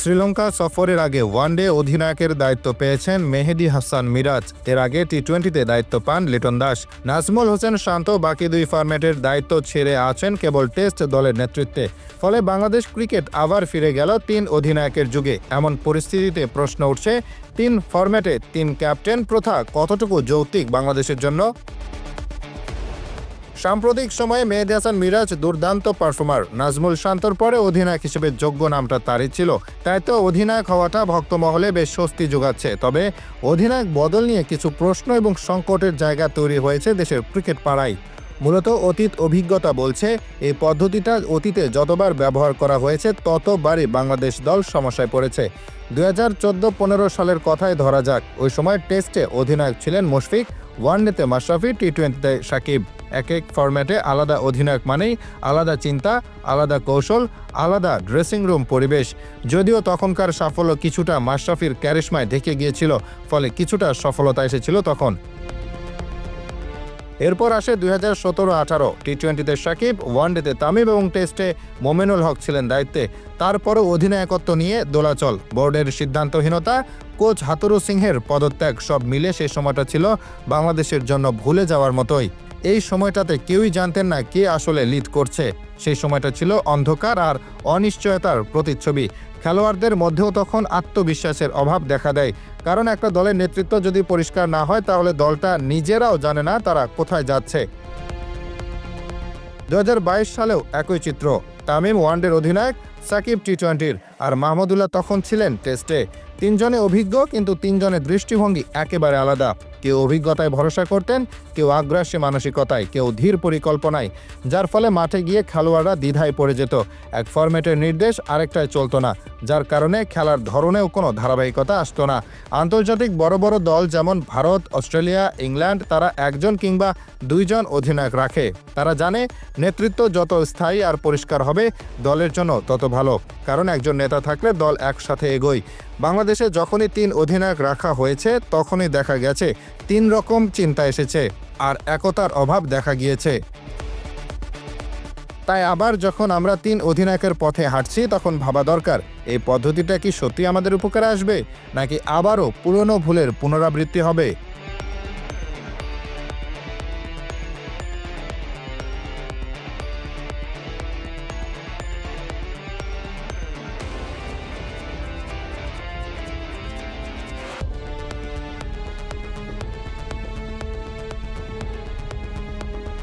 শ্রীলঙ্কা সফরের আগে ওয়ানডে অধিনায়কের দায়িত্ব পেয়েছেন মেহেদি হাসান মিরাজ। এর আগে টি টোয়েন্টিতে দায়িত্ব পান লিটন দাস। নাজমুল হোসেন শান্ত, বাকি দুই ফরম্যাটের দায়িত্ব ছেড়ে আছেন কেবল টেস্ট দলের নেতৃত্বে। ফলে বাংলাদেশ ক্রিকেট আবার ফিরে গেল তিন অধিনায়কের যুগে। এমন পরিস্থিতিতে প্রশ্ন উঠছে, তিন ফরম্যাটে তিন ক্যাপ্টেন প্রথা কতটুকু যৌক্তিক বাংলাদেশের জন্য? সাম্প্রতিক সময়ে মেহেদি হাসান মিরাজ দুর্দান্ত পারফর্মার। নাজমুল শান্তর পরে অধিনায়ক হিসেবে যোগ্য নামটা তারই ছিল। তাই তো অধিনায়ক হওয়াটা ভক্তমহলে বেশ স্বস্তি যোগাচ্ছে। তবে অধিনায়ক বদল নিয়ে কিছু প্রশ্ন এবং সংকটের জায়গা তৈরি হয়েছে দেশের ক্রিকেট পাড়ায়। মূলত অতীত অভিজ্ঞতা বলছে, এই পদ্ধতিটা অতীতে যতবার ব্যবহার করা হয়েছে, ততবারই বাংলাদেশ দল সমস্যায় পড়েছে। দু হাজার চোদ্দ পনেরো সালের কথাই ধরা যাক। ওই সময় টেস্টে অধিনায়ক ছিলেন মুশফিক, ওয়ানডেতে মাশরাফি টি টোয়েন্টিতে সাকিব। এক এক ফরম্যাটে আলাদা অধিনায়ক মানেই আলাদা চিন্তা, আলাদা কৌশল, আলাদা ড্রেসিং রুম পরিবেশ। যদিও তখনকার সাফল্য কিছুটা মাশরাফির ক্যারিশমায় ঢেকে গিয়েছিল, ফলে কিছুটা সফলতা এসেছিল তখন। এরপর আসে দুই হাজার সতেরো আঠারো টি টোয়েন্টিতে সাকিব, ওয়ানডেতে তামিম এবং টেস্টে মোমেনুল হক ছিলেন দায়িত্বে। তারপরও অধিনায়কত্ব নিয়ে দোলাচল। বোর্ডের সিদ্ধান্তহীনতা, কোচ হাতুরু সিংহের পদত্যাগ সব মিলে সেই সময়টা ছিল বাংলাদেশের জন্য ভুলে যাওয়ার মতোই। এই সময়টাতে কেউই জানতেন না কে আসলে লিড করছে। সেই সময়টা ছিল অন্ধকার আর অনিশ্চয়তার প্রতিচ্ছবি। খেলোয়াড়দের মধ্যেও তখন আত্মবিশ্বাসের অভাব দেখা দেয়। কারণ একটা দলের নেতৃত্ব যদি পরিষ্কার না হয়, তাহলে দলটা নিজেরাও জানে না তারা কোথায় যাচ্ছে। দুহাজার বাইশ সালেও একই চিত্র। তামিম ওয়ানডের অধিনায়ক সাকিব টি টোয়েন্টির আর মাহমুদুল্লাহ তখন ছিলেন টেস্টে। তিনজনে অভিজ্ঞ, কিন্তু তিনজনের দৃষ্টিভঙ্গি একেবারে আলাদা। কেউ অভিজ্ঞতায় ভরসা করতেন, কেউ আগ্রাসী মানসিকতায়, কেউ ধীর পরিকল্পনায়, যার ফলে মাঠে গিয়ে খেলোয়াড়রা দ্বিধায় পড়ে যেত। এক ফরম্যাটের নির্দেশ, আরেকটায় চলতো না। যার কারণে খেলার ধরনেও কোনো ধারাবাহিকতা আসতো না। আন্তর্জাতিক বড় বড় দল যেমন ভারত, অস্ট্রেলিয়া, ইংল্যান্ড, তারা একজন কিংবা দুইজন অধিনায়ক রাখে। তারা জানে নেতৃত্ব যত স্থায়ী আর পরিষ্কার হবে, দলের জন্য তত ভালো। কারণ একজন নেতা থাকলে দল একসাথে এগোয়। বাংলাদেশে যখনই তিন অধিনায়ক রাখা হয়েছে, তখনই দেখা গেছে তিন রকম চিন্তা এসেছে। আর একতার অভাব দেখা গিয়েছে। তাই আবার যখন আমরা তিন অধিনায়কের পথে হাঁটছি, তখন ভাবা দরকার, এই পদ্ধতিটা কি সত্যি আমাদের উপকারে আসবে? নাকি আবারও পুরনো ভুলের পুনরাবৃত্তি হবে?